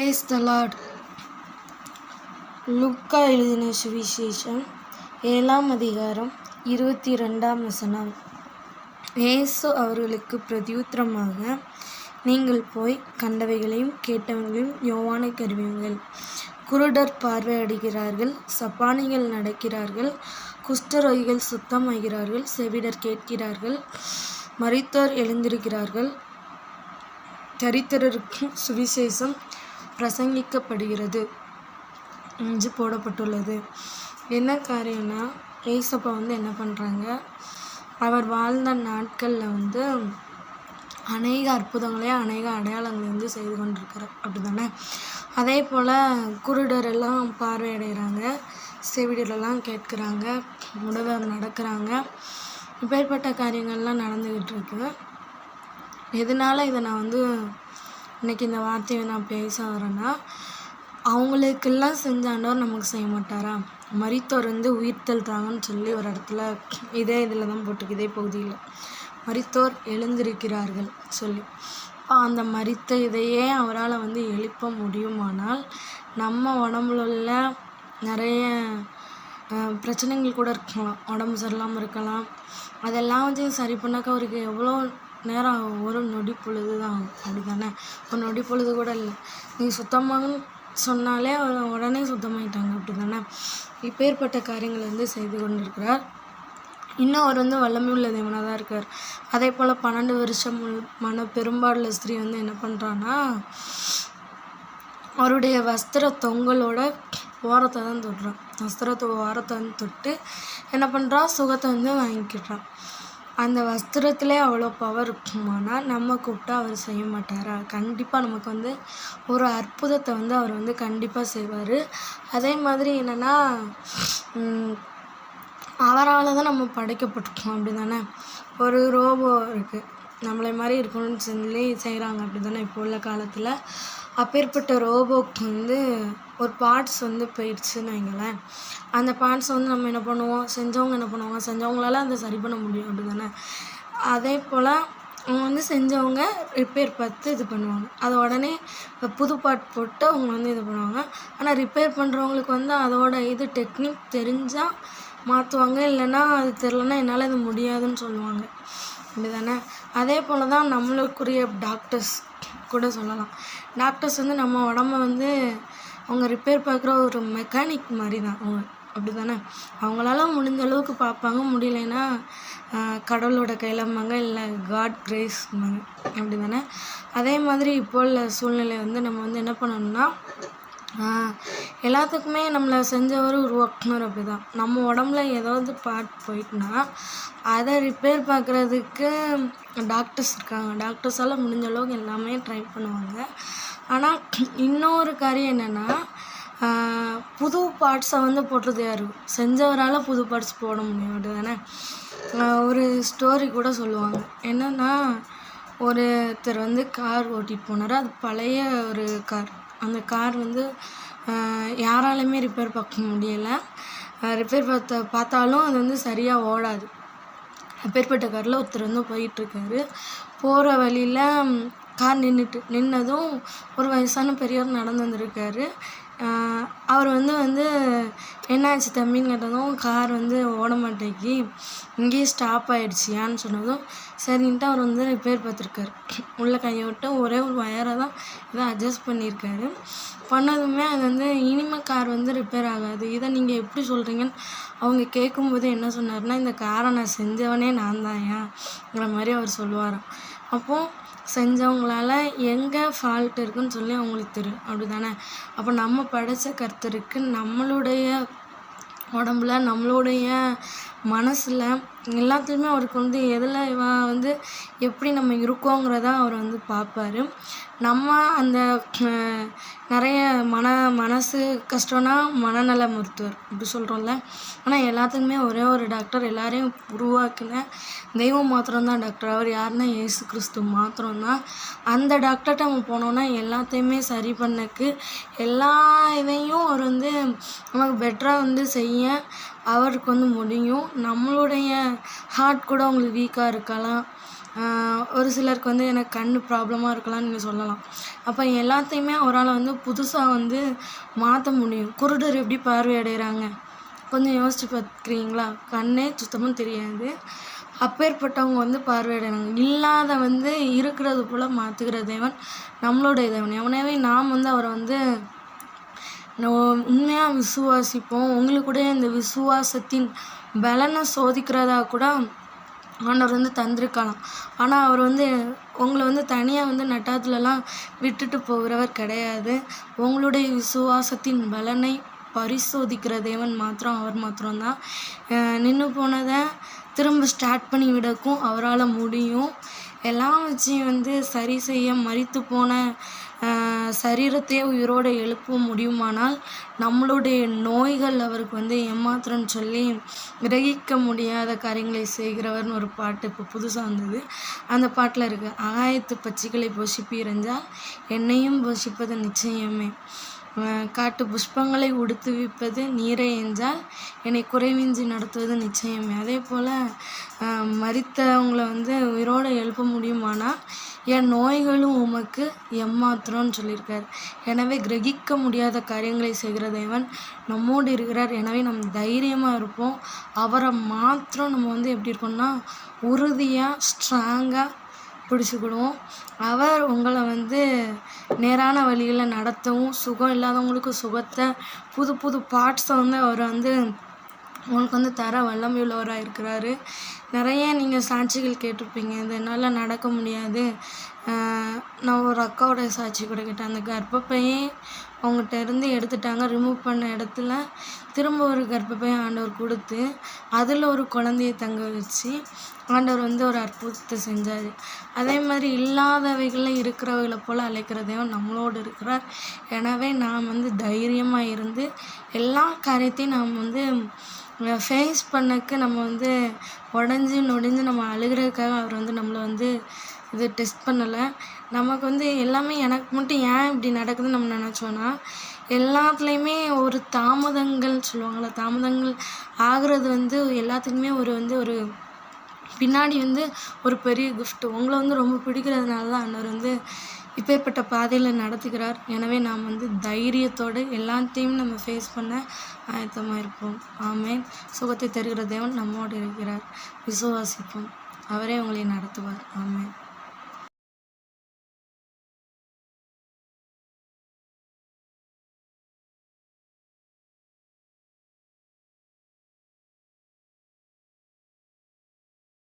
Praise the Lord லுக்கா எழுதின சுவிசேஷம் ஏழாம் அதிகாரம் இருபத்தி ரெண்டாம் வசனம். ஏசு அவர்களுக்கு பிரதியுத்தரமாக நீங்கள் போய் கண்டவைகளையும் கேட்டவங்களையும் யோவானை கருவியுங்கள். குருடர் பார்வையடைகிறார்கள் சப்பானிகள் நடக்கிறார்கள் குஷ்டரோகிகள் சுத்தமாகிறார்கள் செவிடர் கேட்கிறார்கள் மறித்தோர் எழுந்திருக்கிறார்கள். தரித்திரருக்கும் சுவிசேஷம் பிரசங்கிக்கப்படுகிறது. என்று போடப்பட்டுள்ளது. என்ன காரியம்னா ஏசப்பா வந்து என்ன பண்ணுறாங்க அவர் வாழ்ந்த நாட்களில் வந்து அநேக அற்புதங்களையும் அநேக அடையாளங்களை வந்து செய்து கொண்டிருக்கிறார். அப்படி தானே அதே போல் குருடர் எல்லாம் பார்வையடைகிறாங்க. செவிடரெல்லாம் கேட்குறாங்க. உடவர் நடக்கிறாங்க. இப்பேற்பட்ட காரியங்கள்லாம் நடந்துக்கிட்டு இருக்கு. எதனால இதை நான் வந்து இன்னைக்கு இந்த வார்த்தையை நான் பேச வரேன்னா அவங்களுக்கெல்லாம் செஞ்ச ஆண்டவர் நமக்கு செய்ய மாட்டாரா? மரித்தோர் வந்து உயிர் தள்ளுறாங்கன்னு சொல்லி ஒரு இடத்துல இதே இதில் தான் போட்டிருக்கு இதே பகுதியில். மரித்தோர் எழுந்திருக்கிறார்கள் சொல்லி. அந்த மறித்த இதையே அவரால் வந்து எழுப்ப முடியுமானால் நம்ம உடம்புல உள்ள நிறைய பிரச்சனைகள் கூட இருக்கலாம். உடம்பு சரியில்லாமல் இருக்கலாம். அதெல்லாம் வந்து சரி பண்ணாக்க அவருக்கு எவ்வளோ நேரம் ஒரு நொடி பொழுது தான். ஆகும் அப்படி தானே ஒரு நொடி பொழுது கூட இல்லை. நீ சுத்தமாகன்னு சொன்னாலே அவர் உடனே சுத்தமாயிட்டாங்க. அப்படி தானே இப்பேற்பட்ட காரியங்களை வந்து செய்து கொண்டிருக்கிறார். இன்னும் அவர் வந்து வல்லமை உள்ள தேவனாக தான் இருக்கார். அதே போல் பன்னெண்டு வருஷம் மன பெரும்பாடுள்ள ஸ்திரீ வந்து என்ன பண்ணுறான்னா அவருடைய வஸ்திர தொங்கலோட ஓரத்தை தான் தொடுறான் வஸ்திரத்தை ஓரத்தை வந்து தொட்டு என்ன பண்ணுறான் சுகத்தை வந்து வாங்கிக்கிறான். அந்த வஸ்திரத்திலே அவ்வளோ பவர் இருக்குமானா நம்ம கூப்பிட்டா அவர் செய்ய மாட்டாரா? கண்டிப்பாக நமக்கு வந்து ஒரு அற்புதத்தை வந்து அவர் வந்து கண்டிப்பாக செய்வார். அதே மாதிரி என்னென்னா அவரால் தான் நம்ம படைக்கப்பட்டிருக்கோம் அப்படி தானே ஒரு ரோபோ இருக்குது நம்மளை மாதிரி இருக்கணும்னு சொல்லி செய்கிறாங்க அப்படி தானே இப்போ உள்ள காலத்தில்? அப்பேற்பட்ட ரோபோக்கு வந்து ஒரு பார்ட்ஸ் வந்து போயிடுச்சுன்னு வைங்களேன். அந்த பார்ட்ஸ் வந்து நம்ம என்ன பண்ணுவோம்? செஞ்சவங்க என்ன பண்ணுவாங்க? செஞ்சவங்களால அதை சரி பண்ண முடியும் அப்படி தானே அதே போல் அவங்க வந்து செஞ்சவங்க ரிப்பேர் பார்த்து இது பண்ணுவாங்க. அதை உடனே இப்போ புது பார்ட் போட்டு அவங்க வந்து இது பண்ணுவாங்க. ஆனால் ரிப்பேர் பண்ணுறவங்களுக்கு வந்து அதோட இது டெக்னிக் தெரிஞ்சால் மாற்றுவாங்க இல்லைன்னா அது தெரிலனா என்னால் இது முடியாதுன்னு சொல்லுவாங்க. அப்படிதானே? அதே போல் தான் நம்மளுக்குரிய டாக்டர்ஸ் கூட சொல்லலாம். டாக்டர்ஸ் வந்து நம்ம உடம்ப வந்து அவங்க ரிப்பேர் பார்க்குற ஒரு மெக்கானிக் மாதிரி தான் அவங்க அப்படி தானே அவங்களால முடிஞ்ச அளவுக்கு பார்ப்பாங்க. முடியலைன்னா கடவுளோட கையிலம்பாங்க இல்லை காட் கிரேஸ்ம்பாங்க அப்படி தானே அதே மாதிரி இப்போ உள்ள சூழ்நிலை வந்து நம்ம வந்து என்ன பண்ணணும்னா எல்லாத்துக்குமே நம்மளை செஞ்சவர் உருவாக்குனர் அப்படி தான் நம்ம உடம்புல ஏதாவது பார்ட் போயிட்டுனா அதை ரிப்பேர் பார்க்குறதுக்கு டாக்டர்ஸ் இருக்காங்க. டாக்டர்ஸால் முடிஞ்ச அளவுக்கு எல்லாமே ட்ரை பண்ணுவாங்க. ஆனால் இன்னொரு காரியம் என்னென்னா புது பார்ட்ஸை வந்து போடுறது யார்? செஞ்சவரால் புது பார்ட்ஸ் போட முடியும். அப்படி தானே ஒரு ஸ்டோரி கூட சொல்லுவாங்க. என்னென்னா ஒருத்தர் வந்து கார் ஓட்டிகிட்டு போனார். அது பழைய ஒரு கார் அந்த கார் வந்து யாராலையுமே ரிப்பேர் பார்க்க முடியலை. ரிப்பேர் பார்த்த பார்த்தாலும் அது வந்து சரியாக ஓடாது. அப்பேற்பட்ட காரில் ஒருத்தர் வந்து போயிட்டுருக்காரு. போகிற வழியில் கார் நின்றுட்டு நின்னதும் ஒரு வயசான பெரியவர் நடந்து வந்திருக்காரு. அவர் வந்து வந்து என்னாச்சு தம்பின்னு கேட்டதும் கார் வந்து ஓட மாட்டேங்கி இங்கேயே ஸ்டாப் ஆகிடுச்சியான்னு சொன்னதும் சரின்ட்டு அவர் வந்து ரிப்பேர் பார்த்துருக்காரு. உள்ள கையை விட்டு ஒரே ஒரு வயரை தான் இதை அட்ஜஸ்ட் பண்ணியிருக்காரு. பண்ணதுமே அது வந்து இனிமேல் கார் வந்து ரிப்பேர் ஆகாது. இதை நீங்கள் எப்படி சொல்கிறீங்கன்னு அவங்க கேட்கும்போது என்ன சொன்னார்னா இந்த காரை நான் செஞ்சவனே நான் தான்யாங்கிற மாதிரி அவர் சொல்லுவாராம். அப்போது செஞ்சவங்களால எங்கே ஃபால்ட் இருக்குன்னு சொல்லி அவங்களுக்கு தெரியும் அப்படி தானே அப்போ நம்ம படைச்ச கர்த்தருக்கு நம்மளுடைய உடம்புல நம்மளுடைய மனசில் எல்லாத்துலேயுமே அவருக்கு வந்து எதில் இவன் வந்து எப்படி நம்ம இருக்கோங்கிறத அவர் வந்து பார்ப்பாரு நம்ம அந்த நிறைய மன மனசு கஷ்டம்னா மனநல மருத்துவர் இப்படி சொல்கிறோம்ல ஆனால் எல்லாத்துக்குமே ஒரே ஒரு டாக்டர் எல்லாரையும் உருவாக்கின தெய்வம் மாத்திரம்தான் டாக்டர். அவர் யாருன்னா ஏசு கிறிஸ்து மாத்திரம்தான். அந்த டாக்டர்கிட்ட நம்ம போனோம்னா எல்லாத்தையுமே சரி பண்ணக்கு எல்லா இதையும் அவர் வந்து நமக்கு பெட்டராக வந்து செய்ய அவருக்கு வந்து முடியும். நம்மளுடைய ஹார்ட் கூட அவங்களுக்கு வீக்காக இருக்கலாம். ஒரு சிலருக்கு வந்து எனக்கு கண் ப்ராப்ளமாக இருக்கலாம்னு நீங்கள் சொல்லலாம். அப்போ எல்லாத்தையுமே அவரால் வந்து புதுசாக வந்து மாற்ற முடியும். குருடர் எப்படி பார்வை அடைகிறாங்க கொஞ்சம் யோசிச்சு பார்க்குறீங்களா? கண்ணே சுத்தமாக தெரியாது. அப்பேற்பட்டவங்க வந்து பார்வையிடுறாங்க. இல்லாத வந்து இருக்கிறது போல் மாற்றுகிற தேவன் நம்மளுடைய தேவன். எவனவே நாம் வந்து அவரை வந்து உண்மையாக விசுவாசிப்போம். உங்களுக்கு கூட இந்த விசுவாசத்தின் பலனை சோதிக்கிறதா கூட ஆண்டவர் வந்து தந்திருக்கலாம். ஆனால் அவர் வந்து உங்களை வந்து தனியாக வந்து நட்டாத்துலலாம் விட்டுட்டு போகிறவர் கிடையாது. உங்களுடைய விசுவாசத்தின் பலனை பரிசோதிக்கிற தேவன் மாத்திரம் அவர் மாத்திரம்தான். நின்று போனதை திரும்ப ஸ்டார்ட் பண்ணி விடக்கும் அவரால் முடியும். எல்லாம் வச்சு வந்து சரி செய்ய மறித்து போன சரீரத்தையே உயிரோடு எழுப்ப முடியுமானால் நம்மளுடைய நோய்கள் அவருக்கு வந்து ஏமாத்திரம்னு சொல்லி கிரகிக்க முடியாத காரியங்களை செய்கிறவர்னு ஒரு பாட்டு இப்போ புதுசாக வந்தது. அந்த பாட்டில் இருக்குது ஆகாயத்து பட்சிகளை இருந்தால் என்னையும் போஷிப்பது நிச்சயமே. காட்டு புஷ்பங்களை உடுத்துவிப்பது நீரை என்றால் என்னை குறைவின்றி நடத்துவது நிச்சயமே. அதே போல் மறித்தவங்களை வந்து உயிரோடு எழுப்ப முடியுமானால் என் நோய்களும் உமக்கு எம்மாத்திரம்னு சொல்லியிருக்கார். எனவே கிரகிக்க முடியாத காரியங்களை செய்கிற தேவன் நம்மோடு இருக்கிறார். எனவே நம்ம தைரியமாக இருப்போம். அவரை மாத்திரம் நம்ம வந்து எப்படி இருக்கோம்னா உறுதியாக ஸ்ட்ராங்காக பிடிச்சிக்கிடுவோம். அவர் உங்களை வந்து நேரான வழியில் நடத்தவும் சுகம் இல்லாதவங்களுக்கு சுகத்தை புது புது பார்ட்ஸை வந்து அவர் வந்து உங்களுக்கு வந்து தர வல்லமையுள்ளவராக இருக்கிறாரு. நிறைய நீங்கள் சாட்சிகள் கேட்டிருப்பீங்க. இது என்னால் நடக்க முடியாது. நான் ஒரு அக்காவோடைய சாட்சி கூட கேட்டேன். அந்த கர்ப்பப்பையே அவங்ககிட்ட இருந்து எடுத்துட்டாங்க. ரிமூவ் பண்ண இடத்துல திரும்ப ஒரு கர்ப்பப்பையை ஆண்டவர் கொடுத்து அதில் ஒரு குழந்தைய தங்க வச்சு ஆண்டவர் வந்து ஒரு அற்புதத்தை செஞ்சார். அதே மாதிரி இல்லாதவைகளில் இருக்கிறவைகளை போல் அழைக்கிறதையும் நம்மளோடு இருக்கிறார். எனவே நாம் வந்து தைரியமாக இருந்து எல்லா காரியத்தையும் நாம் வந்து ஃபேஸ் பண்ணக்கு நம்ம வந்து உடஞ்சி நொடிஞ்சு நம்ம அழுகிறதுக்காக அவர் வந்து நம்மளை வந்து இது டெஸ்ட் பண்ணலை. நமக்கு வந்து எல்லாமே எனக்கு மட்டும் ஏன் இப்படி நடக்குதுன்னு நம்ம நினச்சோன்னா எல்லாத்துலேயுமே ஒரு தாமதங்கள் சொல்லுவாங்கள்ல தாமதங்கள் ஆகிறது வந்து எல்லாத்துக்குமே ஒரு வந்து ஒரு பின்னாடி வந்து ஒரு பெரிய கிஃப்ட் உங்களை வந்து ரொம்ப பிடிக்கிறதுனால தான் அன்னர் வந்து இப்பேற்பட்ட பாதையில் நடத்துகிறார். எனவே நாம் வந்து தைரியத்தோடு எல்லாத்தையும் நம்ம ஃபேஸ் பண்ண ஆயத்தமாக இருப்போம். ஆமென். சுகத்தை தருகிற தேவன் நம்மோடு இருக்கிறார். விசுவாசிப்போம். அவரே உங்களை நடத்துவார். ஆமென்.